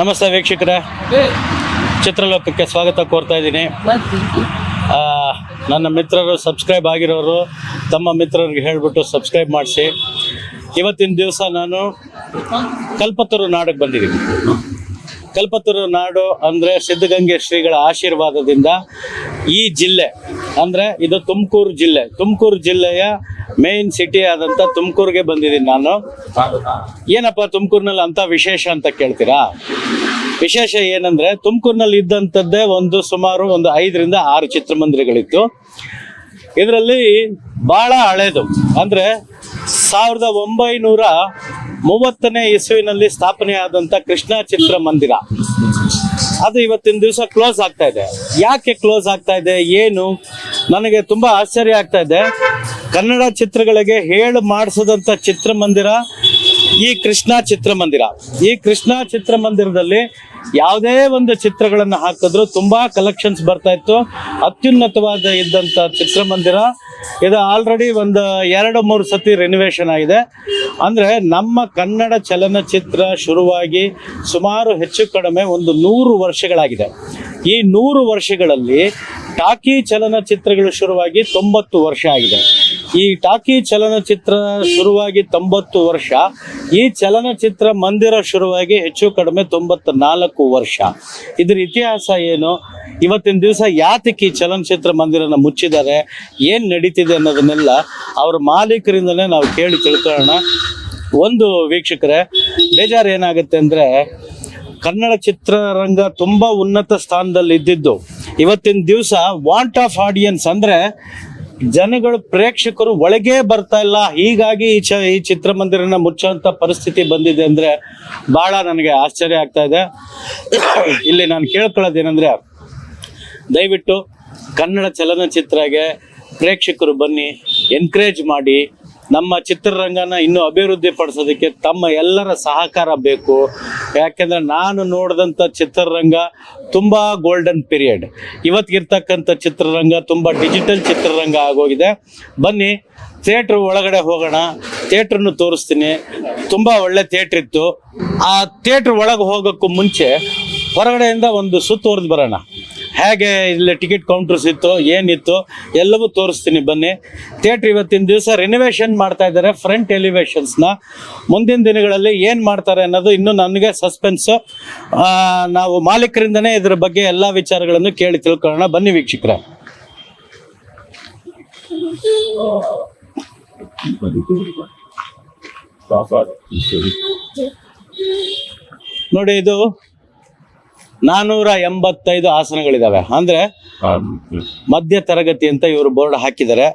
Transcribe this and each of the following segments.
ನಮಸ್ತೆ ವೀಕ್ಷಕರ. ಚಿತ್ರಲೋಕಕ್ಕೆ ಸ್ವಾಗತ ಕೋರ್ತಾ ಇದ್ದೀನಿ. ನನ್ನ ಮಿತ್ರರು ಸಬ್ಸ್ಕ್ರೈಬ್ ಆಗಿರೋರು, ತಮ್ಮ ಮಿತ್ರರಿಗೆ ಹೇಳಿಬಿಟ್ಟು ಸಬ್ಸ್ಕ್ರೈಬ್ ಮಾಡಿಸಿ. ಇವತ್ತಿನ ದಿವಸ ನಾನು ಕಲ್ಪತರು ನಾಡಿಗೆ ಬಂದಿದ್ದೀನಿ. ಕಲ್ಪತರು ನಾಡು ಅಂದರೆ ಸಿದ್ಧಗಂಗೆ ಶ್ರೀಗಳ ಆಶೀರ್ವಾದದಿಂದ ಈ ಜಿಲ್ಲೆ, ಅಂದರೆ ಇದು ತುಮಕೂರು ಜಿಲ್ಲೆ. ತುಮಕೂರು ಜಿಲ್ಲೆಯ ಮೇನ್ ಸಿಟಿ ಆದಂತ ತುಮಕೂರಿಗೆ ಬಂದಿದ್ದೀನಿ ನಾನು. ಏನಪ್ಪ ತುಮಕೂರಿನಲ್ಲಿ ಅಂತ ವಿಶೇಷ ಅಂತ ಕೇಳ್ತೀರಾ? ವಿಶೇಷ ಏನಂದ್ರೆ ತುಮಕೂರಿನಲ್ಲಿ ಇದ್ದಂಥದ್ದೇ ಒಂದು ಸುಮಾರು ಒಂದು ಐದರಿಂದ ಆರು ಚಿತ್ರಮಂದಿರಗಳಿತ್ತು. ಇದರಲ್ಲಿ ಬಹಳ ಹಳೇದು. ಅಂದ್ರೆ ಸಾವಿರದ ಒಂಬೈನೂರ ಮೂವತ್ತನೇ ಇಸುವಿನಲ್ಲಿ ಸ್ಥಾಪನೆ ಆದಂಥ ಕೃಷ್ಣ ಚಿತ್ರಮಂದಿರ. ಅದು ಇವತ್ತಿನ ದಿವಸ ಕ್ಲೋಸ್ ಆಗ್ತಾ ಇದೆ. ಯಾಕೆ ಕ್ಲೋಸ್ ಆಗ್ತಾ ಇದೆ? ಏನು? ನನಗೆ ತುಂಬಾ ಆಶ್ಚರ್ಯ ಆಗ್ತಾ ಇದೆ. ಕನ್ನಡ ಚಿತ್ರಗಳಿಗೆ ಹೇಳು ಮಾಡಿಸಿದಂಥ ಚಿತ್ರಮಂದಿರ ಈ ಕೃಷ್ಣ ಚಿತ್ರಮಂದಿರ. ಈ ಕೃಷ್ಣ ಚಿತ್ರಮಂದಿರದಲ್ಲಿ ಯಾವುದೇ ಒಂದು ಚಿತ್ರಗಳನ್ನು ಹಾಕಿದ್ರು ತುಂಬಾ ಕಲೆಕ್ಷನ್ಸ್ ಬರ್ತಾ ಇತ್ತು. ಅತ್ಯುನ್ನತವಾದ ಇದ್ದಂಥ ಚಿತ್ರಮಂದಿರ. ಇದು ಆಲ್ರೆಡಿ ಒಂದು ಎರಡು ಮೂರು ಸತಿ ರಿನಿವೇಶನ್ ಆಗಿದೆ. ಅಂದರೆ ನಮ್ಮ ಕನ್ನಡ ಚಲನಚಿತ್ರ ಶುರುವಾಗಿ ಸುಮಾರು ಹೆಚ್ಚು ಕಡಿಮೆ ಒಂದು ನೂರು ವರ್ಷಗಳಾಗಿದೆ. ಈ ನೂರು ವರ್ಷಗಳಲ್ಲಿ ಟಾಕಿ ಚಲನಚಿತ್ರಗಳು ಶುರುವಾಗಿ ತೊಂಬತ್ತು ವರ್ಷ ಆಗಿದೆ. ಈ ಟಾಕಿ ಚಲನಚಿತ್ರ ಶುರುವಾಗಿ ತೊಂಬತ್ತು ವರ್ಷ, ಈ ಚಲನಚಿತ್ರ ಮಂದಿರ ಶುರುವಾಗಿ ಹೆಚ್ಚು ಕಡಿಮೆ ತೊಂಬತ್ತ ನಾಲ್ಕು ವರ್ಷ. ಇದ್ರ ಇತಿಹಾಸ ಏನು? ಇವತ್ತಿನ ದಿವಸ ಯಾತಕ್ಕೆ ಚಲನಚಿತ್ರ ಮಂದಿರನ ಮುಚ್ಚಿದ್ದಾರೆ? ಏನು ನಡೀತಿದೆ ಅನ್ನೋದನ್ನೆಲ್ಲ ಅವ್ರ ಮಾಲೀಕರಿಂದಲೇ ನಾವು ಕೇಳಿ ತಿಳ್ಕೊಳ್ಳೋಣ. ಒಂದು ವೀಕ್ಷಕರೇ, ಬೇಜಾರು ಏನಾಗುತ್ತೆ ಅಂದರೆ ಕನ್ನಡ ಚಿತ್ರರಂಗ ತುಂಬ ಉನ್ನತ ಸ್ಥಾನದಲ್ಲಿ ಇದ್ದಿದ್ದು. ಇವತ್ತಿನ ದಿವಸ ವಾಂಟ್ ಆಫ್ ಆಡಿಯನ್ಸ್ ಅಂದರೆ ಜನಗಳು ಪ್ರೇಕ್ಷಕರು ಒಳಗೆ ಬರ್ತಾ ಇಲ್ಲ. ಹೀಗಾಗಿ ಈ ಚ, ಈ ಚಿತ್ರಮಂದಿರನ ಮುಚ್ಚುವಂತ ಪರಿಸ್ಥಿತಿ ಬಂದಿದೆ ಅಂದರೆ ಭಾಳ ನನಗೆ ಆಶ್ಚರ್ಯ ಆಗ್ತಾ ಇದೆ. ಇಲ್ಲಿ ನಾನು ಕೇಳ್ಕೊಳ್ಳೋದೇನೆಂದರೆ, ದಯವಿಟ್ಟು ಕನ್ನಡ ಚಲನಚಿತ್ರಗೆ ಪ್ರೇಕ್ಷಕರು ಬನ್ನಿ ಎನ್ಕರೇಜ್ ಮಾಡಿ ನಮ್ಮ ಚಿತ್ರರಂಗನ ಇನ್ನೂ ಅಭಿವೃದ್ಧಿ ಪಡಿಸೋದಕ್ಕೆ ತಮ್ಮ ಎಲ್ಲರ ಸಹಕಾರ ಬೇಕು. ಯಾಕೆಂದರೆ ನಾನು ನೋಡಿದಂಥ ಚಿತ್ರರಂಗ ತುಂಬ ಗೋಲ್ಡನ್ ಪೀರಿಯಡ್ ಇವತ್ತಿಗಿರ್ತಕ್ಕಂಥ ಚಿತ್ರರಂಗ ತುಂಬ ಡಿಜಿಟಲ್ ಚಿತ್ರರಂಗ ಆಗೋಗಿದೆ. ಬನ್ನಿ ಥಿಯೇಟ್ರ್ ಒಳಗಡೆ ಹೋಗೋಣ. ಥಿಯೇಟ್ರನ್ನು ತೋರಿಸ್ತೀನಿ. ತುಂಬ ಒಳ್ಳೆ ಥಿಯೇಟ್ರ್ ಇತ್ತು. ಆ ಥಿಯೇಟ್ರ್ ಒಳಗೆ ಹೋಗೋಕ್ಕೂ ಮುಂಚೆ ಹೊರಗಡೆಯಿಂದ ಒಂದು ಸುತ್ತು ಹೊಡೆದು ಬರೋಣ. ಹೇಗೆ ಇಲ್ಲಿ ಟಿಕೆಟ್ ಕೌಂಟರ್ಸ್ ಇತ್ತು, ಏನಿತ್ತು, ಎಲ್ಲವೂ ತೋರಿಸ್ತೀನಿ ಬನ್ನಿ. ಥಿಯೇಟ್ರ್ ಇವತ್ತಿನ ದಿವಸ ರಿನೋವೇಷನ್ ಮಾಡ್ತಾ ಇದ್ದಾರೆ ಫ್ರಂಟ್ ಎಲಿವೇಶನ್ಸ್ನ ಮುಂದಿನ ದಿನಗಳಲ್ಲಿ ಏನು ಮಾಡ್ತಾರೆ ಅನ್ನೋದು ಇನ್ನೂ ನನಗೆ ಸಸ್ಪೆನ್ಸು ನಾವು ಮಾಲೀಕರಿಂದನೇ ಇದ್ರ ಬಗ್ಗೆ ಎಲ್ಲ ವಿಚಾರಗಳನ್ನು ಕೇಳಿ ತಿಳ್ಕೊಳ್ಳೋಣ. ಬನ್ನಿ ವೀಕ್ಷಕರ. ನೋಡಿ ಇದು. ನಾನೂರ ಎಂಬತ್ತೈದು ಆಸನಗಳಿದಾವೆ. ಅಂದ್ರೆ ಮಧ್ಯ ತರಗತಿ ಅಂತ ಇವರು ಬೋರ್ಡ್ ಹಾಕಿದ್ದಾರೆ.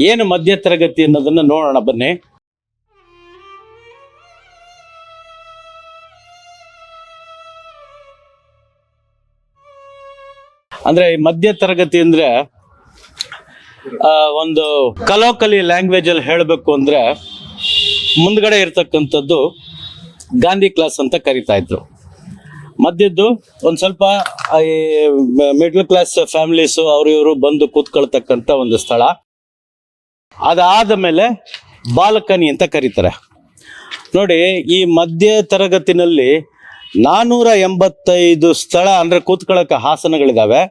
ಏನು ಮಧ್ಯ ತರಗತಿ ಅನ್ನೋದನ್ನ ನೋಡೋಣ ಬನ್ನಿ. ಅಂದ್ರೆ ಈ ಮಧ್ಯ ತರಗತಿ ಅಂದ್ರೆ ಒಂದು ಕಲೋಕಲಿ ಲ್ಯಾಂಗ್ವೇಜ್ ಅಲ್ಲಿ ಹೇಳಬೇಕು ಅಂದ್ರೆ ಮುಂದ್ಗಡೆ ಇರ್ತಕ್ಕಂಥದ್ದು ಗಾಂಧಿ ಕ್ಲಾಸ್ ಅಂತ ಕರಿತಾ ಇದ್ರು. ಮಧ್ಯದ್ದು ಒಂದು ಸ್ವಲ್ಪ ಈ ಮಿಡ್ಲ್ ಕ್ಲಾಸ್ ಫ್ಯಾಮಿಲೀಸ್ ಅವರು ಇವರು ಬಂದು ಕೂತ್ಕೊಳ್ತಕ್ಕಂತ ಒಂದು ಸ್ಥಳ. ಅದಾದ ಮೇಲೆ ಬಾಲಕನಿ ಅಂತ ಕರೀತಾರೆ. ನೋಡಿ, ಈ ಮಧ್ಯ ತರಗತಿನಲ್ಲಿ ನಾನೂರ ಎಂಬತ್ತೈದು ಸ್ಥಳ ಅಂದರೆ ಕೂತ್ಕೊಳ್ಳೋಕೆ ಹಾಸನಗಳಿದಾವೆ.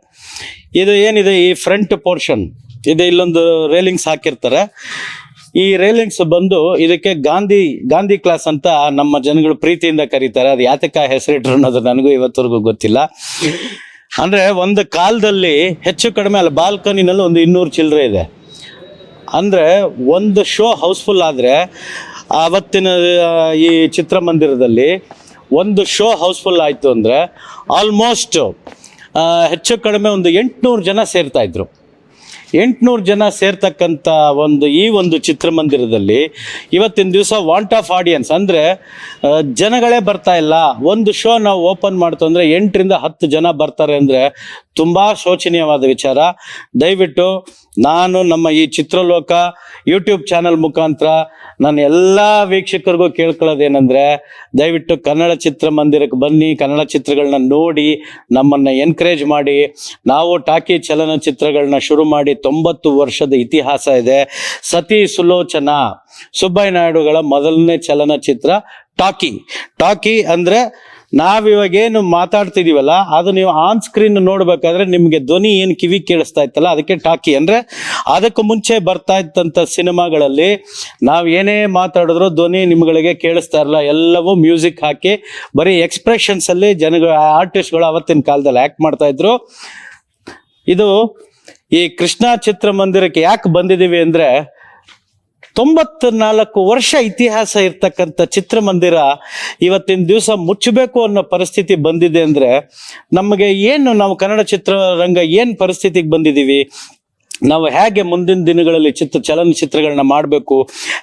ಇದು ಏನಿದೆ, ಈ ಫ್ರಂಟ್ ಪೋರ್ಷನ್ ಇದು ಇಲ್ಲೊಂದು ರೇಲಿಂಗ್ಸ್ ಹಾಕಿರ್ತಾರೆ. ಈ ರೈಲಿಂಗ್ಸ್ ಬಂದು ಇದಕ್ಕೆ ಗಾಂಧಿ ಗಾಂಧಿ ಕ್ಲಾಸ್ ಅಂತ ನಮ್ಮ ಜನಗಳು ಪ್ರೀತಿಯಿಂದ ಕರೀತಾರೆ. ಅದು ಯಾತಕ ಹೆಸರಿಟ್ರು ಅನ್ನೋದು ನನಗೂ ಇವತ್ತವರೆಗೂ ಗೊತ್ತಿಲ್ಲ. ಅಂದ್ರೆ ಒಂದು ಕಾಲದಲ್ಲಿ ಹೆಚ್ಚು ಕಡಿಮೆ ಅಲ್ಲ, ಬಾಲ್ಕನಿನಲ್ಲಿ ಒಂದು ಇನ್ನೂರು ಚಿಲ್ಲರೆ ಇದೆ. ಅಂದ್ರೆ ಒಂದು ಶೋ ಹೌಸ್ಫುಲ್ ಆದರೆ ಅವತ್ತಿನ ಈ ಚಿತ್ರಮಂದಿರದಲ್ಲಿ ಒಂದು ಶೋ ಹೌಸ್ಫುಲ್ ಆಯಿತು ಅಂದರೆ ಆಲ್ಮೋಸ್ಟ್ ಹೆಚ್ಚು ಕಡಿಮೆ ಒಂದು ಎಂಟುನೂರು ಜನ ಸೇರ್ತಾ ಇದ್ರು. ಎಂಟುನೂರು ಜನ ಸೇರ್ತಕ್ಕಂಥ ಒಂದು ಈ ಒಂದು ಚಿತ್ರಮಂದಿರದಲ್ಲಿ ಇವತ್ತಿನ ದಿವಸ ವಾಂಟ್ ಆಫ್ ಆಡಿಯನ್ಸ್ ಅಂದರೆ ಜನಗಳೇ ಬರ್ತಾ ಇಲ್ಲ. ಒಂದು ಶೋ ನಾವು ಓಪನ್ ಮಾಡ್ತು ಅಂದರೆ ಎಂಟರಿಂದ ಹತ್ತು ಜನ ಬರ್ತಾರೆ ಅಂದರೆ ತುಂಬ ಶೋಚನೀಯವಾದ ವಿಚಾರ. ದಯವಿಟ್ಟು ನಾನು ನಮ್ಮ ಈ ಚಿತ್ರಲೋಕ ಯೂಟ್ಯೂಬ್ ಚಾನೆಲ್ ಮುಖಾಂತರ ನನ್ನ ಎಲ್ಲ ವೀಕ್ಷಕರಿಗೂ ಕೇಳ್ಕೊಳ್ಳೋದೇನೆಂದರೆ, ದಯವಿಟ್ಟು ಕನ್ನಡ ಚಿತ್ರಮಂದಿರಕ್ಕೆ ಬನ್ನಿ, ಕನ್ನಡ ಚಿತ್ರಗಳನ್ನ ನೋಡಿ, ನಮ್ಮನ್ನು ಎನ್ಕರೇಜ್ ಮಾಡಿ. ನಾವು ಟಾಕಿ ಚಲನಚಿತ್ರಗಳನ್ನ ಶುರು ಮಾಡಿ ತೊಂಬತ್ತು ವರ್ಷದ ಇತಿಹಾಸ ಇದೆ. ಸತಿ ಸುಲೋಚನಾ, ಸುಬ್ಬಯ್ಯ ನಾಯ್ಡುಗಳ ಮೊದಲನೇ ಚಲನಚಿತ್ರ ಟಾಕಿ. ಟಾಕಿ ಅಂದರೆ ನಾವಿವಾಗ ಏನು ಮಾತಾಡ್ತಿದೀವಲ್ಲ, ಅದು ನೀವು ಆನ್ ಸ್ಕ್ರೀನ್ ನೋಡ್ಬೇಕಾದ್ರೆ ನಿಮಗೆ ಧ್ವನಿ ಏನು ಕಿವಿ ಕೇಳಿಸ್ತಾ ಇತ್ತಲ್ಲ, ಅದಕ್ಕೆ ಟಾಕಿ. ಅಂದ್ರೆ ಅದಕ್ಕೂ ಮುಂಚೆ ಬರ್ತಾ ಇದ್ದಂತ ಸಿನಿಮಾಗಳಲ್ಲಿ ನಾವು ಏನೇ ಮಾತಾಡಿದ್ರು ಧ್ವನಿ ನಿಮ್ಗಳಿಗೆ ಕೇಳಿಸ್ತಾ ಇರಲ್ಲ, ಎಲ್ಲವೂ ಮ್ಯೂಸಿಕ್ ಹಾಕಿ, ಬರೀ ಎಕ್ಸ್ಪ್ರೆಷನ್ಸ್ ಅಲ್ಲಿ ಜನಗಳು ಆರ್ಟಿಸ್ಟ್ಗಳು ಅವತ್ತಿನ ಕಾಲದಲ್ಲಿ ಆಕ್ಟ್ ಮಾಡ್ತಾ ಇದ್ರು. ಇದು ಈ ಕೃಷ್ಣ ಚಿತ್ರಮಂದಿರಕ್ಕೆ ಯಾಕೆ ಬಂದಿದ್ದೀವಿ ಅಂದ್ರೆ ತೊಂಬತ್ನಾಲ್ಕು ವರ್ಷ ಇತಿಹಾಸ ಇರ್ತಕ್ಕಂಥ ಚಿತ್ರಮಂದಿರ ಇವತ್ತಿನ ದಿವಸ ಮುಚ್ಚಬೇಕು ಅನ್ನೋ ಪರಿಸ್ಥಿತಿ ಬಂದಿದೆ ಅಂದ್ರೆ ನಮಗೆ ಏನು ನಾವು ಕನ್ನಡ ಚಿತ್ರರಂಗ ಏನು ಪರಿಸ್ಥಿತಿಗೆ ಬಂದಿದ್ದೀವಿ? ನಾವು ಹೇಗೆ ಮುಂದಿನ ದಿನಗಳಲ್ಲಿ ಚಿತ್ರ ಚಲನಚಿತ್ರಗಳನ್ನ ಮಾಡಬೇಕು?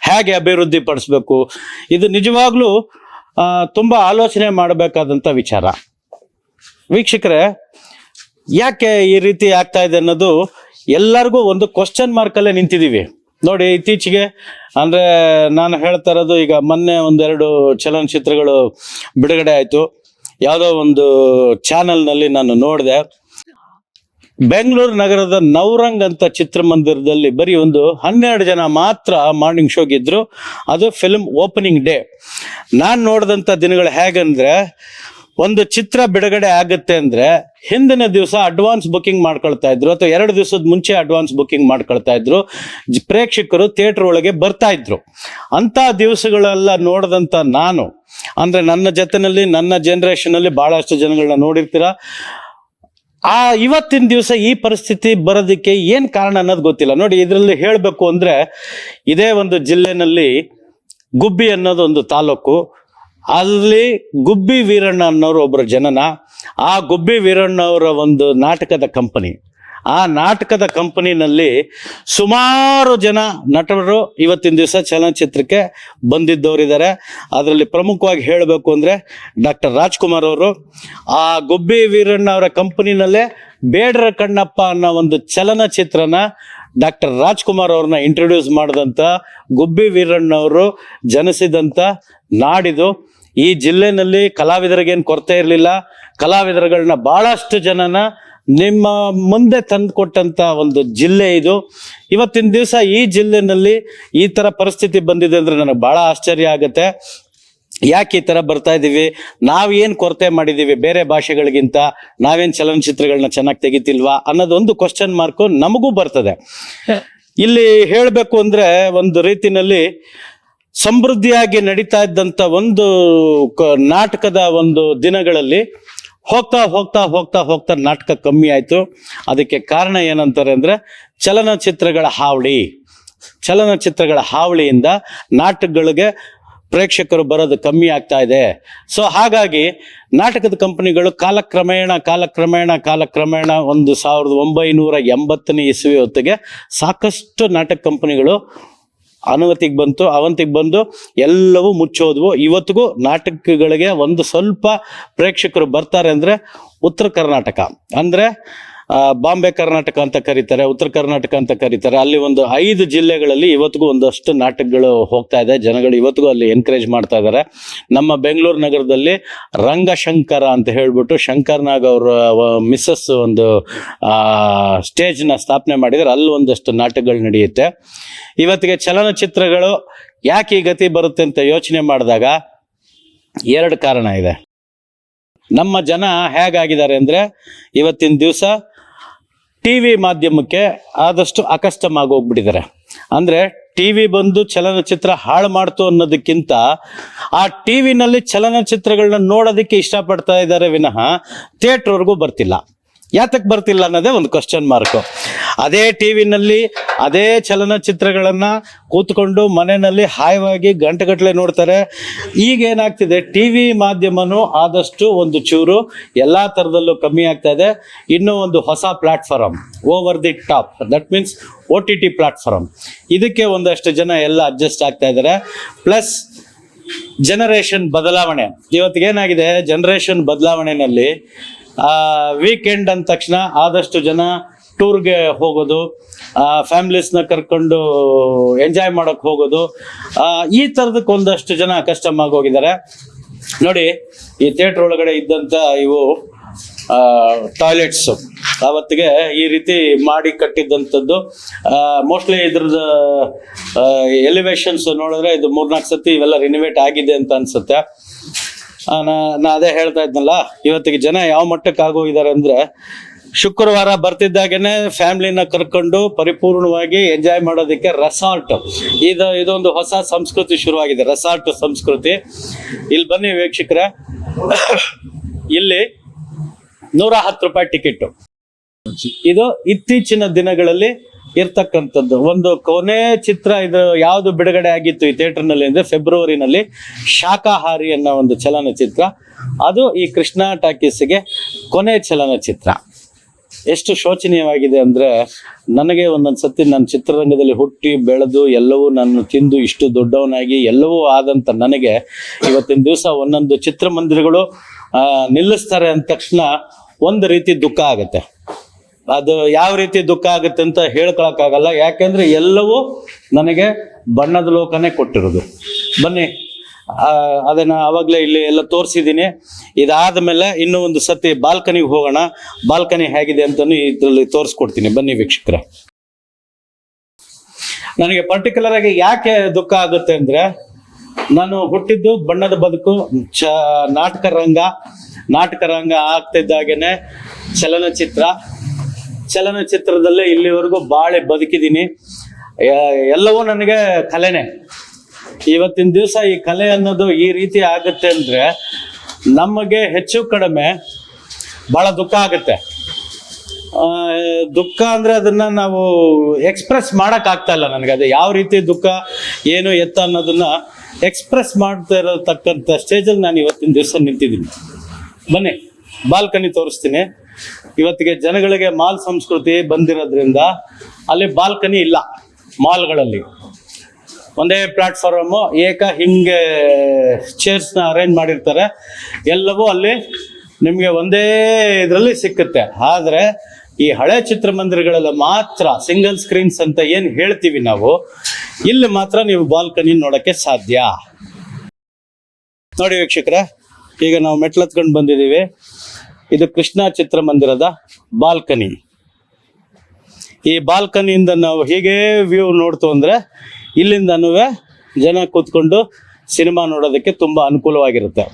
ಹೇಗೆ ಅಭಿವೃದ್ಧಿ ಪಡಿಸ್ಬೇಕು? ಇದು ನಿಜವಾಗ್ಲೂ ತುಂಬಾ ಆಲೋಚನೆ ಮಾಡಬೇಕಾದಂಥ ವಿಚಾರ. ವೀಕ್ಷಕರೇ, ಯಾಕೆ ಈ ರೀತಿ ಆಗ್ತಾ ಇದೆ ಅನ್ನೋದು ಎಲ್ಲರಿಗೂ ಒಂದು ಕ್ವಶನ್ ಮಾರ್ಕಲ್ಲೇ ನಿಂತಿದ್ದೀವಿ. ನೋಡಿ, ಇತ್ತೀಚೆಗೆ ಅಂದ್ರೆ ನಾನು ಹೇಳ್ತಾ ಇರೋದು ಈಗ ಮೊನ್ನೆ ಒಂದೆರಡು ಚಲನಚಿತ್ರಗಳು ಬಿಡುಗಡೆ ಆಯಿತು. ಯಾವುದೋ ಒಂದು ಚಾನೆಲ್ನಲ್ಲಿ ನಾನು ನೋಡಿದೆ. ಬೆಂಗಳೂರು ನಗರದ ನವರಂಗ್ ಅಂತ ಚಿತ್ರಮಂದಿರದಲ್ಲಿ ಬರೀ ಒಂದು ಹನ್ನೆರಡು ಜನ ಮಾತ್ರ ಮಾರ್ನಿಂಗ್ ಶೋಗೆ ಇದ್ರು. ಅದು ಫಿಲ್ಮ್ ಓಪನಿಂಗ್ ಡೇ ನಾನು ನೋಡಿದಂಥ ದಿನಗಳು ಹೇಗಂದ್ರೆ ಒಂದು ಚಿತ್ರ ಬಿಡುಗಡೆ ಆಗುತ್ತೆ ಅಂದ್ರೆ ಹಿಂದಿನ ದಿವಸ ಅಡ್ವಾನ್ಸ್ ಬುಕಿಂಗ್ ಮಾಡ್ಕೊಳ್ತಾ ಇದ್ರು ಅಥವಾ ಎರಡು ದಿವಸದ ಮುಂಚೆ ಅಡ್ವಾನ್ಸ್ ಬುಕಿಂಗ್ ಮಾಡ್ಕೊಳ್ತಾ ಇದ್ರು. ಪ್ರೇಕ್ಷಕರು ಥಿಯೇಟರ್ ಒಳಗೆ ಬರ್ತಾ ಇದ್ರು. ಅಂತ ದಿವಸಗಳೆಲ್ಲ ನೋಡಿದಂಥ ನಾನು, ಅಂದ್ರೆ ನನ್ನ ಜೊತೆನಲ್ಲಿ, ನನ್ನ ಜನರೇಷನ್ ಅಲ್ಲಿ ಬಹಳಷ್ಟು ಜನಗಳನ್ನ ನೋಡಿರ್ತೀರ? ಆ ಇವತ್ತಿನ ದಿವಸ ಈ ಪರಿಸ್ಥಿತಿ ಬರೋದಕ್ಕೆ ಏನ್ ಕಾರಣ ಅನ್ನೋದು ಗೊತ್ತಿಲ್ಲ. ನೋಡಿ, ಇದರಲ್ಲಿ ಹೇಳಬೇಕು ಅಂದ್ರೆ, ಇದೇ ಒಂದು ಜಿಲ್ಲೆನಲ್ಲಿ ಗುಬ್ಬಿ ಅನ್ನೋದು ಒಂದು ತಾಲೂಕು. ಅಲ್ಲಿ ಗುಬ್ಬಿ ವೀರಣ್ಣ ಅನ್ನೋರು ಒಬ್ಬರ ಜನನ. ಆ ಗುಬ್ಬಿ ವೀರಣ್ಣ ಅವರ ಒಂದು ನಾಟಕದ ಕಂಪನಿ. ಆ ನಾಟಕದ ಕಂಪನಿನಲ್ಲಿ ಸುಮಾರು ಜನ ನಟರು ಇವತ್ತಿನ ದಿವಸ ಚಲನಚಿತ್ರಕ್ಕೆ ಬಂದಿದ್ದವರಿದ್ದಾರೆ. ಅದರಲ್ಲಿ ಪ್ರಮುಖವಾಗಿ ಹೇಳಬೇಕು ಅಂದರೆ ಡಾಕ್ಟರ್ ರಾಜ್ಕುಮಾರ್ ಅವರು. ಆ ಗುಬ್ಬಿ ವೀರಣ್ಣ ಅವರ ಕಂಪನಿನಲ್ಲೇ ಬೇಡರ ಕಣ್ಣಪ್ಪ ಅನ್ನೋ ಒಂದು ಚಲನಚಿತ್ರನ ಡಾಕ್ಟರ್ ರಾಜ್ಕುಮಾರ್ ಅವ್ರನ್ನ ಇಂಟ್ರೊಡ್ಯೂಸ್ ಮಾಡಿದಂಥ ಗುಬ್ಬಿ ವೀರಣ್ಣವರು ಜನಿಸಿದಂಥ ನಾಡಿದು. ಈ ಜಿಲ್ಲೆನಲ್ಲಿ ಕಲಾವಿದರಿಗೇನು ಕೊರತೆ ಇರಲಿಲ್ಲ? ಕಲಾವಿದರುಗಳನ್ನ ಭಾಳಷ್ಟು ಜನನ ನಿಮ್ಮ ಮುಂದೆ ತಂದುಕೊಟ್ಟಂತ ಒಂದು ಜಿಲ್ಲೆ ಇದು. ಇವತ್ತಿನ ದಿವಸ ಈ ಜಿಲ್ಲೆನಲ್ಲಿ ಈ ತರ ಪರಿಸ್ಥಿತಿ ಬಂದಿದೆ ಅಂದ್ರೆ ನನಗೆ ಬಹಳ ಆಶ್ಚರ್ಯ ಆಗುತ್ತೆ. ಯಾಕೆ ಈ ತರ ಬರ್ತಾ ಇದ್ದೀವಿ ನಾವೇನ್ ಕೊರತೆ ಮಾಡಿದೀವಿ ಬೇರೆ ಭಾಷೆಗಳಿಗಿಂತ? ನಾವೇನ್ ಚಲನಚಿತ್ರಗಳನ್ನ ಚೆನ್ನಾಗಿ ತೆಗಿತಿಲ್ವಾ? ಅನ್ನೋದೊಂದು ಕ್ವಶನ್ ಮಾರ್ಕು ನಮಗೂ ಬರ್ತದೆ. ಇಲ್ಲಿ ಹೇಳಬೇಕು ಅಂದ್ರೆ ಒಂದು ರೀತಿನಲ್ಲಿ ಸಮೃದ್ಧಿಯಾಗಿ ನಡೀತಾ ಇದ್ದಂತ ಒಂದು ನಾಟಕದ ಒಂದು ದಿನಗಳಲ್ಲಿ ಹೋಗ್ತಾ ಹೋಗ್ತಾ ಹೋಗ್ತಾ ಹೋಗ್ತಾ ನಾಟಕ ಕಮ್ಮಿ ಆಯ್ತು. ಅದಕ್ಕೆ ಕಾರಣ ಏನಂತಾರೆ ಅಂದ್ರೆ ಚಲನಚಿತ್ರಗಳ ಹಾವಳಿ. ಚಲನಚಿತ್ರಗಳ ಹಾವಳಿಯಿಂದ ನಾಟಕಗಳಿಗೆ ಪ್ರೇಕ್ಷಕರು ಬರೋದು ಕಮ್ಮಿ ಆಗ್ತಾ ಇದೆ. ಸೊ ಹಾಗಾಗಿ ನಾಟಕದ ಕಂಪನಿಗಳು ಕಾಲಕ್ರಮೇಣ ಕಾಲಕ್ರಮೇಣ ಕಾಲಕ್ರಮೇಣ ಒಂದು ಸಾವಿರದ ಒಂಬೈನೂರ ಎಂಬತ್ತನೇ ಇಸವಿ ಹೊತ್ತಿಗೆ ಸಾಕಷ್ಟು ನಾಟಕ ಕಂಪನಿಗಳು ಅನುಮತಿಗೆ ಬಂತು, ಅವಂತಿಗೆ ಬಂದು ಎಲ್ಲವೂ ಮುಚ್ಚೋದ್ವು. ಇವತ್ತಿಗೂ ನಾಟಕಗಳಿಗೆ ಒಂದು ಸ್ವಲ್ಪ ಪ್ರೇಕ್ಷಕರು ಬರ್ತಾರೆ ಅಂದ್ರೆ ಉತ್ತರ ಕರ್ನಾಟಕ. ಅಂದ್ರೆ ಬಾಂಬೆ ಕರ್ನಾಟಕ ಅಂತ ಕರೀತಾರೆ, ಉತ್ತರ ಕರ್ನಾಟಕ ಅಂತ ಕರೀತಾರೆ. ಅಲ್ಲಿ ಒಂದು ಐದು ಜಿಲ್ಲೆಗಳಲ್ಲಿ ಇವತ್ತಿಗೂ ಒಂದಷ್ಟು ನಾಟಕಗಳು ಹೋಗ್ತಾ ಇದೆ. ಜನಗಳು ಇವತ್ತಿಗೂ ಅಲ್ಲಿ ಎನ್ಕರೇಜ್ ಮಾಡ್ತಾ ಇದ್ದಾರೆ. ನಮ್ಮ ಬೆಂಗಳೂರು ನಗರದಲ್ಲಿ ರಂಗಶಂಕರ ಅಂತ ಹೇಳ್ಬಿಟ್ಟು ಶಂಕರ್ ನಾಗ್ ಅವರ ಮಿಸ್ಸಸ್ ಒಂದು ಸ್ಟೇಜ್ನ ಸ್ಥಾಪನೆ ಮಾಡಿದರೆ ಅಲ್ಲಿ ಒಂದಷ್ಟು ನಾಟಕಗಳು ನಡೆಯುತ್ತೆ. ಇವತ್ತಿಗೆ ಚಲನಚಿತ್ರಗಳು ಯಾಕೆ ಈ ಗತಿ ಬರುತ್ತೆ ಅಂತ ಯೋಚನೆ ಮಾಡಿದಾಗ ಎರಡು ಕಾರಣ ಇದೆ. ನಮ್ಮ ಜನ ಹೇಗಾಗಿದ್ದಾರೆ ಅಂದರೆ, ಇವತ್ತಿನ ದಿವಸ ಟಿ ವಿ ಮಾಧ್ಯಮಕ್ಕೆ ಆದಷ್ಟು ಅಕಸ್ಟಮ್ ಆಗೋಗ್ಬಿಟ್ಟಿದ್ದಾರೆ ಅಂದರೆ ಟಿ ವಿ ಬಂದು ಚಲನಚಿತ್ರ ಹಾಳು ಮಾಡ್ತು ಅನ್ನೋದಕ್ಕಿಂತ ಆ ಟಿ ವಿನಲ್ಲಿ ಚಲನಚಿತ್ರಗಳನ್ನ ನೋಡೋದಕ್ಕೆ ಇಷ್ಟಪಡ್ತಾ ಇದ್ದಾರೆ ವಿನಃ ಥಿಯೇಟ್ರ್ವರೆಗೂ ಬರ್ತಿಲ್ಲ. ಯಾತಕ್ಕೆ ಬರ್ತಿಲ್ಲ ಅನ್ನೋದೇ ಒಂದು ಕ್ವಶನ್ ಮಾರ್ಕು ಅದೇ ಟಿ ವಿನಲ್ಲಿ, ಅದೇ ಚಲನಚಿತ್ರಗಳನ್ನ ಕೂತ್ಕೊಂಡು ಮನೆಯಲ್ಲಿ ಹಾಯವಾಗಿ ಗಂಟೆಗಟ್ಟಲೆ ನೋಡ್ತಾರೆ. ಈಗ ಏನಾಗ್ತಿದೆ, ಟಿ ವಿ ಮಾಧ್ಯಮನೂ ಆದಷ್ಟು ಒಂದು ಚೂರು ಎಲ್ಲ ಥರದಲ್ಲೂ ಕಮ್ಮಿ ಆಗ್ತಾ ಇದೆ. ಇನ್ನೂ ಒಂದು ಹೊಸ platform over the top that means O T T platform ಇದಕ್ಕೆ ಒಂದಷ್ಟು ಜನ ಎಲ್ಲ ಅಡ್ಜಸ್ಟ್ ಆಗ್ತಾ ಇದ್ದಾರೆ. ಪ್ಲಸ್ ಜನರೇಷನ್ ಬದಲಾವಣೆ. ಇವತ್ತಿಗೆ ಏನಾಗಿದೆ ಜನರೇಷನ್ ಬದಲಾವಣೆಯಲ್ಲಿ ವೀಕೆಂಡ್ ಅಂದ ತಕ್ಷಣ ಆದಷ್ಟು ಜನ ಟೂರ್ಗೆ ಹೋಗೋದು ಫ್ಯಾಮಿಲೀಸ್ನ ಕರ್ಕೊಂಡು ಎಂಜಾಯ್ ಮಾಡೋಕ್ಕೆ ಹೋಗೋದು ಈ ಥರದಕ್ಕೆ ಒಂದಷ್ಟು ಜನ ಕಸ್ಟಮ್ ಹೋಗಿದ್ದಾರೆ. ನೋಡಿ, ಈ ಥಿಯೇಟ್ರ್ ಒಳಗಡೆ ಇದ್ದಂಥ ಇವು ಟಾಯ್ಲೆಟ್ಸ್ ಅವತ್ತಿಗೆ ಈ ರೀತಿ ಮಾಡಿ ಕಟ್ಟಿದ್ದಂಥದ್ದು. ಮೋಸ್ಟ್ಲಿ ಇದ್ರದ್ದು ಎಲಿವೇಶನ್ಸ್ ನೋಡಿದ್ರೆ ಇದು ಮೂರ್ನಾಲ್ಕು ಸತಿ ಇವೆಲ್ಲ ರಿನೋವೇಟ್ ಆಗಿದೆ ಅಂತ ಅನ್ಸುತ್ತೆ. ನಾ ಅದೇ ಹೇಳ್ತಾ ಇದ್ನಲ್ಲ, ಇವತ್ತಿಗೆ ಜನ ಯಾವ ಮಟ್ಟಕ್ಕೆ ಆಗೋಗಿದ್ದಾರೆ ಅಂದ್ರೆ ಶುಕ್ರವಾರ ಬರ್ತಿದ್ದಾಗೇನೆ ಫ್ಯಾಮಿಲಿನ ಕರ್ಕೊಂಡು ಪರಿಪೂರ್ಣವಾಗಿ ಎಂಜಾಯ್ ಮಾಡೋದಕ್ಕೆ ರೆಸಾರ್ಟ್ ಇದು, ಇದೊಂದು ಹೊಸ ಸಂಸ್ಕೃತಿ ಶುರುವಾಗಿದೆ ರೆಸಾರ್ಟ್ ಸಂಸ್ಕೃತಿ. ಇಲ್ಲಿ ಬನ್ನಿ ವೀಕ್ಷಕರ. ಇಲ್ಲಿ ನೂರ ಹತ್ತು ರೂಪಾಯಿ ಟಿಕೆಟ್ ಇದು ಇತ್ತೀಚಿನ ದಿನಗಳಲ್ಲಿ ಇರ್ತಕ್ಕಂಥದ್ದು. ಒಂದು ಕೊನೆ ಚಿತ್ರ ಇದು ಯಾವುದು ಬಿಡುಗಡೆ ಆಗಿತ್ತು ಈ ಥಿಯೇಟರ್ನಲ್ಲಿ ಅಂದ್ರೆ ಫೆಬ್ರವರಿನಲ್ಲಿ ಶಾಖಾಹಾರಿ ಅನ್ನೋ ಒಂದು ಚಲನಚಿತ್ರ. ಅದು ಈ ಕೃಷ್ಣ ಟಾಕೀಸ್ಗೆ ಕೊನೆ ಚಲನಚಿತ್ರ. ಎಷ್ಟು ಶೋಚನೀಯವಾಗಿದೆ ಅಂದ್ರೆ ನನಗೆ ಒಂದೊಂದು ಸತಿ ನನ್ನ ಚಿತ್ರರಂಗದಲ್ಲಿ ಹುಟ್ಟಿ ಬೆಳೆದು ಎಲ್ಲವೂ ನಾನು ತಿಂದು ಇಷ್ಟು ದೊಡ್ಡವನಾಗಿ ಎಲ್ಲವೂ ಆದಂತ ನನಗೆ ಇವತ್ತಿನ ದಿವಸ ಒಂದೊಂದು ಚಿತ್ರಮಂದಿರಗಳು ನಿಲ್ಲಿಸ್ತಾರೆ ಅಂದ ತಕ್ಷಣ ಒಂದು ರೀತಿ ದುಃಖ ಆಗುತ್ತೆ. ಅದು ಯಾವ ರೀತಿ ದುಃಖ ಆಗುತ್ತೆ ಅಂತ ಹೇಳ್ಕೊಳಕ್ಕಾಗಲ್ಲ. ಯಾಕೆಂದ್ರೆ ಎಲ್ಲವೂ ನನಗೆ ಬಣ್ಣದ ಲೋಕನೇ ಕೊಟ್ಟಿರೋದು. ಬನ್ನಿ ಅದನ್ನ ಅವಾಗಲೇ ಇಲ್ಲಿ ಎಲ್ಲ ತೋರಿಸಿದ್ದೀನಿ. ಇದಾದ ಮೇಲೆ ಇನ್ನೂ ಒಂದು ಸತಿ ಬಾಲ್ಕನಿಗೆ ಹೋಗೋಣ. ಬಾಲ್ಕನಿ ಹೇಗಿದೆ ಅಂತಲೂ ಇದರಲ್ಲಿ ತೋರಿಸ್ಕೊಡ್ತೀನಿ. ಬನ್ನಿ ವೀಕ್ಷಕರ. ನನಗೆ ಪರ್ಟಿಕ್ಯುಲರ್ ಆಗಿ ಯಾಕೆ ದುಃಖ ಆಗುತ್ತೆ ಅಂದ್ರೆ, ನಾನು ಹುಟ್ಟಿದ್ದು ಬಣ್ಣದ ಬದುಕು, ಚ, ನಾಟಕ ರಂಗ. ನಾಟಕ ರಂಗ ಆಗ್ತಿದ್ದಾಗೇನೆ ಚಲನಚಿತ್ರ. ಚಲನಚಿತ್ರದಲ್ಲೇ ಇಲ್ಲಿವರೆಗೂ ಬಾಳೆ ಬದುಕಿದ್ದೀನಿ. ಎಲ್ಲವೂ ನನಗೆ ಕಲೆನೇ. ಇವತ್ತಿನ ದಿವಸ ಈ ಕಲೆ ಅನ್ನೋದು ಈ ರೀತಿ ಆಗುತ್ತೆ ಅಂದರೆ ನಮಗೆ ಹೆಚ್ಚು ಕಡಿಮೆ ಭಾಳ ದುಃಖ ಆಗುತ್ತೆ. ದುಃಖ ಅಂದರೆ ಅದನ್ನು ನಾವು ಎಕ್ಸ್ಪ್ರೆಸ್ ಮಾಡೋಕ್ಕಾಗ್ತಾ ಇಲ್ಲ ನನಗೆ. ಅದು ಯಾವ ರೀತಿ ದುಃಖ, ಏನು ಎತ್ತ ಅನ್ನೋದನ್ನು ಎಕ್ಸ್ಪ್ರೆಸ್ ಮಾಡ್ತಾ ಇರತಕ್ಕಂಥ ಸ್ಟೇಜಲ್ಲಿ ನಾನು ಇವತ್ತಿನ ದಿವಸ ನಿಂತಿದ್ದೀನಿ. ಬನ್ನಿ, ಬಾಲ್ಕನಿ ತೋರಿಸ್ತೀನಿ. ಇವತ್ತಿಗೆ ಜನಗಳಿಗೆ ಮಾಲ್ ಸಂಸ್ಕೃತಿ ಬಂದಿರೋದ್ರಿಂದ ಅಲ್ಲಿ ಬಾಲ್ಕನಿ ಇಲ್ಲ ಮಾಲ್ಗಳಲ್ಲಿ. ಒಂದೇ ಪ್ಲಾಟ್ಫಾರ್ಮು ಏಕ ಹಿಂಗೆ ಚೇರ್ಸ್ನ ಅರೇಂಜ್ ಮಾಡಿರ್ತಾರೆ. ಎಲ್ಲವೂ ಅಲ್ಲಿ ನಿಮಗೆ ಒಂದೇ ಇದರಲ್ಲಿ ಸಿಕ್ಕುತ್ತೆ. ಆದರೆ ಈ ಹಳೆ ಚಿತ್ರಮಂದಿರಗಳಲ್ಲಿ ಮಾತ್ರ ಸಿಂಗಲ್ ಸ್ಕ್ರೀನ್ಸ್ ಅಂತ ಏನು ಹೇಳ್ತೀವಿ ನಾವು, ಇಲ್ಲಿ ಮಾತ್ರ ನೀವು ಬಾಲ್ಕನಿ ನೋಡೋಕ್ಕೆ ಸಾಧ್ಯ. ನೋಡಿ ವೀಕ್ಷಕರೇ, ಈಗ ನಾವು ಮೆಟ್ಲತ್ಕೊಂಡು ಬಂದಿದ್ದೀವಿ. ಇದು ಕೃಷ್ಣ ಚಿತ್ರಮಂದಿರದ ಬಾಲ್ಕನಿ. ಈ ಬಾಲ್ಕನಿಯಿಂದ ನಾವು ಹೀಗೆ ವ್ಯೂ ನೋಡ್ತು ಅಂದ್ರೆ ಇಲ್ಲಿಂದನೂ ಜನ ಕೂತ್ಕೊಂಡು ಸಿನಿಮಾ ನೋಡೋದಕ್ಕೆ ತುಂಬಾ ಅನುಕೂಲವಾಗಿರುತ್ತೆ.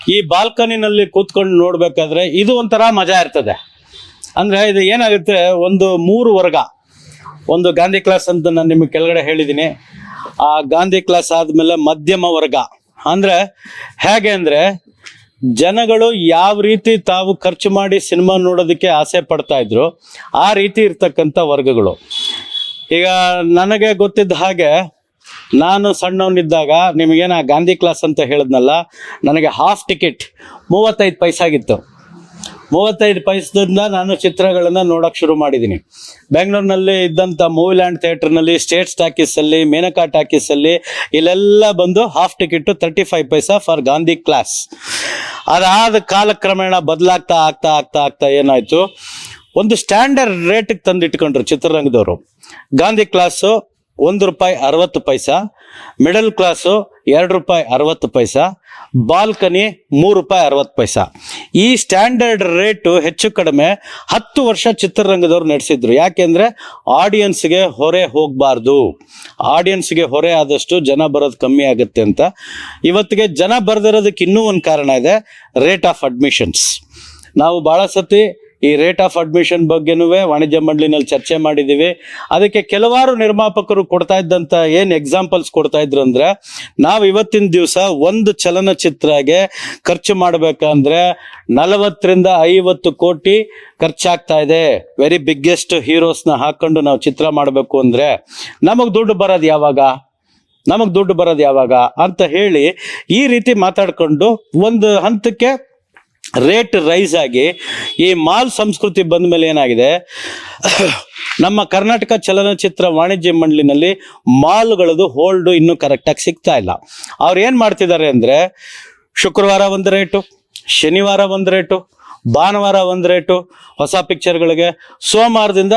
ಈ ಬಾಲ್ಕನಿನಲ್ಲಿ ಕೂತ್ಕೊಂಡು ನೋಡ್ಬೇಕಾದ್ರೆ ಇದು ಒಂಥರ ಮಜಾ ಇರ್ತದೆ. ಅಂದ್ರೆ ಇದು ಏನಾಗುತ್ತೆ, ಒಂದು ಮೂರು ವರ್ಗ. ಒಂದು ಗಾಂಧಿ ಕ್ಲಾಸ್ ಅಂತ ನಾನು ನಿಮಗೆ ಕೆಳಗಡೆ ಹೇಳಿದ್ದೀನಿ ಆ ಗಾಂಧಿ ಕ್ಲಾಸ್ ಆದ್ಮೇಲೆ ಮಧ್ಯಮ ವರ್ಗ. ಅಂದ್ರೆ ಹೇಗೆ ಅಂದ್ರೆ ಜನಗಳು ಯಾವ ರೀತಿ ತಾವು ಖರ್ಚು ಮಾಡಿ ಸಿನಿಮಾ ನೋಡೋದಕ್ಕೆ ಆಸೆ ಪಡ್ತಾ ಇದ್ರು, ಆ ರೀತಿ ಇರ್ತಕ್ಕಂಥ ವರ್ಗಗಳು. ಈಗ ನನಗೆ ಗೊತ್ತಿದ್ದ ಹಾಗೆ ನಾನು ಸಣ್ಣವನಿದ್ದಾಗ ನಿಮಗೇನ ಗಾಂಧಿ ಕ್ಲಾಸ್ ಅಂತ ಹೇಳಿದ್ನಲ್ಲ, ನನಗೆ ಹಾಫ್ ಟಿಕೆಟ್ ಮೂವತ್ತೈದು ಪೈಸಾಗಿತ್ತು ಮೂವತ್ತೈದು ಪೈಸದಿಂದ ನಾನು ಚಿತ್ರಗಳನ್ನು ನೋಡೋಕೆ ಶುರು ಮಾಡಿದ್ದೀನಿ ಬೆಂಗಳೂರಿನಲ್ಲಿ ಇದ್ದಂಥ ಮೂವಿ ಲ್ಯಾಂಡ್ ಥಿಯೇಟರ್ನಲ್ಲಿ ಸ್ಟೇಟ್ಸ್ ಟಾಕೀಸಲ್ಲಿ ಮೇನಕಾ ಟಾಕೀಸಲ್ಲಿ ಇಲ್ಲೆಲ್ಲ ಬಂದು half ticket thirty five paisa for Gandhi class. ಅದಾದ ಕಾಲಕ್ರಮೇಣ ಬದಲಾಗ್ತಾ ಆಗ್ತಾ ಆಗ್ತಾ ಆಗ್ತಾ ಏನಾಯ್ತು? ಒಂದು ಸ್ಟ್ಯಾಂಡರ್ಡ್ ರೇಟಿಗೆ ತಂದಿಟ್ಕೊಂಡ್ರು ಚಿತ್ರರಂಗದವರು. ಗಾಂಧಿ ಕ್ಲಾಸು ಒಂದು ರೂಪಾಯಿ ಅರವತ್ತು ಪೈಸಾ, ಮಿಡಲ್ ಕ್ಲಾಸು ಎರಡು ರೂಪಾಯಿ ಅರವತ್ತು ಪೈಸಾ ಬಾಲ್ಕನಿ ಮೂರು ರೂಪಾಯಿ ಅರವತ್ತು ಪೈಸಾ. ಈ ಸ್ಟ್ಯಾಂಡರ್ಡ್ ರೇಟು ಹೆಚ್ಚು ಕಡಿಮೆ ಹತ್ತು ವರ್ಷ ಚಿತ್ರರಂಗದವ್ರು ನಡೆಸಿದ್ರು. ಯಾಕೆಂದ್ರೆ ಆಡಿಯನ್ಸ್ಗೆ ಹೊರೆ ಹೋಗಬಾರ್ದು. ಆಡಿಯನ್ಸ್ಗೆ ಹೊರೆ ಆದಷ್ಟು ಜನ ಬರೋದು ಕಮ್ಮಿ ಆಗುತ್ತೆ ಅಂತ. ಇವತ್ತಿಗೆ ಜನ ಬರೆದಿರೋದಕ್ಕೆ ಇನ್ನೂ ಒಂದು ಕಾರಣ ಇದೆ ರೇಟ್ ಆಫ್ ಅಡ್ಮಿಷನ್ಸ್ ನಾವು ಭಾಳ ಸತಿ ಈ ರೇಟ್ ಆಫ್ ಅಡ್ಮಿಷನ್ ಬಗ್ಗೆನೂ ವಾಣಿಜ್ಯ ಮಂಡಳಿನಲ್ಲಿ ಚರ್ಚೆ ಮಾಡಿದ್ದೀವಿ. ಅದಕ್ಕೆ ಕೆಲವಾರು ನಿರ್ಮಾಪಕರು ಕೊಡ್ತಾ ಇದ್ದಂಥ ಏನು ಎಕ್ಸಾಂಪಲ್ಸ್ ಕೊಡ್ತಾ ಇದ್ರು ಅಂದ್ರೆ, ನಾವು ಇವತ್ತಿನ ದಿವಸ ಒಂದು ಚಲನಚಿತ್ರಗೆ ಖರ್ಚು ಮಾಡಬೇಕಂದ್ರೆ ನಲವತ್ತರಿಂದ ಐವತ್ತು ಕೋಟಿ ಖರ್ಚಾಗ್ತಾ ಇದೆ. ವೆರಿ ಬಿಗ್ಗೆಸ್ಟ್ ಹೀರೋಸ್ನ ಹಾಕೊಂಡು ನಾವು ಚಿತ್ರ ಮಾಡಬೇಕು ಅಂದ್ರೆ, ನಮಗೆ ದುಡ್ಡು ಬರೋದು ಯಾವಾಗ? ನಮಗೆ ದುಡ್ಡು ಬರೋದು ಯಾವಾಗ? ಅಂತ ಹೇಳಿ ಈ ರೀತಿ ಮಾತಾಡ್ಕೊಂಡು ಒಂದು ಹಂತಕ್ಕೆ ರೇಟ್ ರೈಸ್ ಆಗಿ ಈ ಮಾಲ್ ಸಂಸ್ಕೃತಿ ಬಂದ ಮೇಲೆ ಏನಾಗಿದೆ? ನಮ್ಮ ಕರ್ನಾಟಕ ಚಲನಚಿತ್ರ ವಾಣಿಜ್ಯ ಮಂಡಳಿನಲ್ಲಿ ಮಾಲ್ಗಳದು ಹೋಲ್ಡು ಇನ್ನೂ ಕರೆಕ್ಟಾಗಿ ಸಿಗ್ತಾ ಇಲ್ಲ. ಅವ್ರು ಏನು ಮಾಡ್ತಿದ್ದಾರೆ ಅಂದರೆ ಶುಕ್ರವಾರ ಒಂದು ರೇಟು, ಶನಿವಾರ ಒಂದು ರೇಟು, ಭಾನುವಾರ ಒಂದು ರೇಟು, ಹೊಸ ಪಿಕ್ಚರ್ಗಳಿಗೆ ಸೋಮವಾರದಿಂದ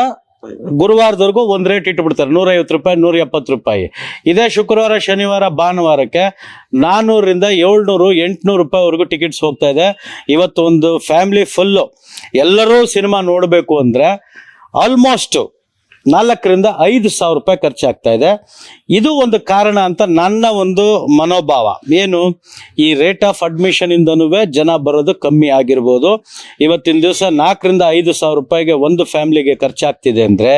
ಗುರುವಾರದವರೆಗೂ ಒಂದು ರೇಟ್ ಇಟ್ಬಿಡ್ತಾರೆ. ನೂರೈವತ್ತು ರೂಪಾಯಿ ನೂರ ಎಪ್ಪತ್ತು ರೂಪಾಯಿ. ಇದೇ ಶುಕ್ರವಾರ, ಶನಿವಾರ, ಭಾನುವಾರಕ್ಕೆ ನಾನ್ನೂರರಿಂದ ಏಳ್ನೂರು, ಎಂಟುನೂರು ರೂಪಾಯಿವರೆಗೂ ಟಿಕೆಟ್ಸ್ ಹೋಗ್ತಾ ಇದೆ. ಇವತ್ತು ಒಂದು ಫ್ಯಾಮಿಲಿ ಫುಲ್ಲು ಎಲ್ಲರೂ ಸಿನಿಮಾ ನೋಡಬೇಕು ಅಂದರೆ ಆಲ್ಮೋಸ್ಟ್ ನಾಲ್ಕರಿಂದ ಐದು ಸಾವಿರ ರೂಪಾಯಿ ಖರ್ಚಾಗ್ತಾ ಇದೆ. ಇದು ಒಂದು ಕಾರಣ ಅಂತ ನನ್ನ ಒಂದು ಮನೋಭಾವ. ಏನು? ಈ ರೇಟ್ ಆಫ್ ಅಡ್ಮಿಷನ್ ಇಂದನೂ ಜನ ಬರೋದು ಕಮ್ಮಿ ಆಗಿರ್ಬೋದು. ಇವತ್ತಿನ ದಿವಸ ನಾಲ್ಕರಿಂದ ಐದು ಸಾವಿರ ರೂಪಾಯಿಗೆ ಒಂದು ಫ್ಯಾಮಿಲಿಗೆ ಖರ್ಚಾಗ್ತಿದೆ ಅಂದರೆ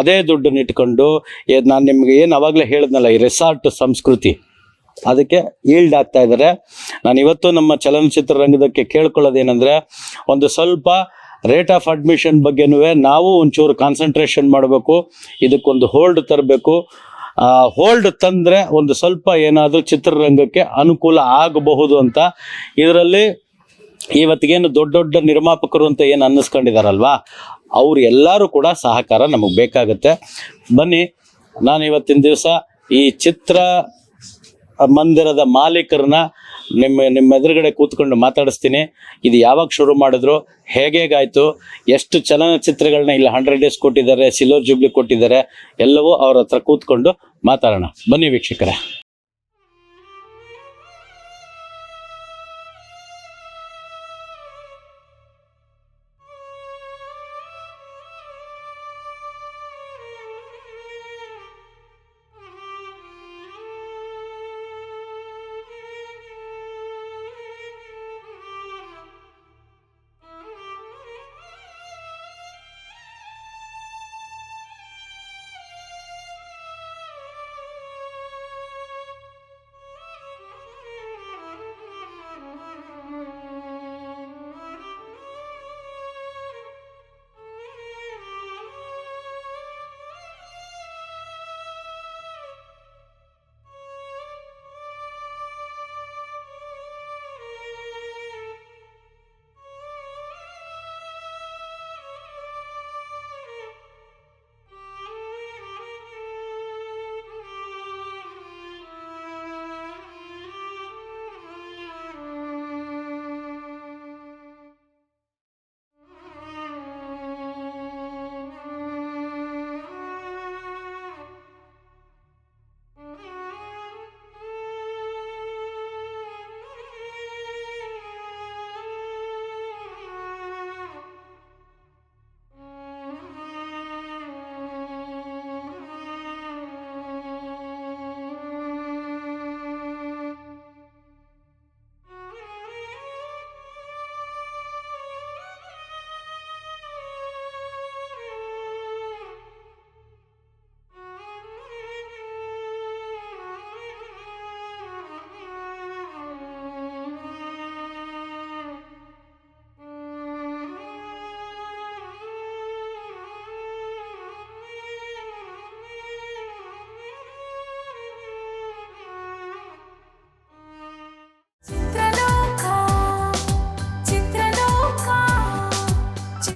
ಅದೇ ದುಡ್ಡನ್ನು ಇಟ್ಕೊಂಡು ನಾನು ನಿಮಗೆ ಏನು ಅವಾಗಲೇ ಹೇಳಿದ್ನಲ್ಲ, ಈ ರೆಸಾರ್ಟ್ ಸಂಸ್ಕೃತಿ. ಅದಕ್ಕೆ ಈಲ್ಡ್ ಆಗ್ತಾ ಇದ್ದಾರೆ. ನಾನು ಇವತ್ತು ನಮ್ಮ ಚಲನಚಿತ್ರ ರಂಗದಕ್ಕೆ ಕೇಳ್ಕೊಳ್ಳೋದೇನೆಂದರೆ, ಒಂದು ಸ್ವಲ್ಪ ರೇಟ್ ಆಫ್ ಅಡ್ಮಿಷನ್ ಬಗ್ಗೆನೂ ನಾವು ಒಂಚೂರು ಕಾನ್ಸಂಟ್ರೇಷನ್ ಮಾಡಬೇಕು, ಇದಕ್ಕೊಂದು ಹೋಲ್ಡ್ ತರಬೇಕು. ಹೋಲ್ಡ್ ತಂದರೆ ಒಂದು ಸ್ವಲ್ಪ ಏನಾದರೂ ಚಿತ್ರರಂಗಕ್ಕೆ ಅನುಕೂಲ ಆಗಬಹುದು ಅಂತ. ಇದರಲ್ಲಿ ಇವತ್ತಿಗೇನು ದೊಡ್ಡ ದೊಡ್ಡ ನಿರ್ಮಾಪಕರು ಅಂತ ಏನು ಅನ್ನಿಸ್ಕೊಂಡಿದಾರಲ್ವಾ? ಅವ್ರು ಎಲ್ಲರೂ ಕೂಡ ಸಹಕಾರ ನಮಗೆ ಬೇಕಾಗುತ್ತೆ. ಬನ್ನಿ ನಾನು ಇವತ್ತಿನ ದಿವಸ ಈ ಚಿತ್ರ ಮಂದಿರದ ಮಾಲೀಕರನ್ನ ನಿಮ್ಮ ನಿಮ್ಮ ಎದುರುಗಡೆ ಕೂತ್ಕೊಂಡು ಮಾತಾಡಿಸ್ತೀನಿ. ಇದು ಯಾವಾಗ ಶುರು ಮಾಡಿದ್ರು? ಹೇಗೇಗಾಯಿತು? ಎಷ್ಟು ಚಲನಚಿತ್ರಗಳನ್ನ ಇಲ್ಲಿ ಹಂಡ್ರೆಡ್ ಡೇಸ್ ಕೊಟ್ಟಿದ್ದಾರೆ ಸಿಲ್ವರ್ ಜೂಬ್ಲಿ ಕೊಟ್ಟಿದ್ದಾರೆ, ಎಲ್ಲವೂ ಅವ್ರ ಹತ್ರ ಕೂತ್ಕೊಂಡು ಮಾತಾಡೋಣ. ಬನ್ನಿ ವೀಕ್ಷಕರೇ.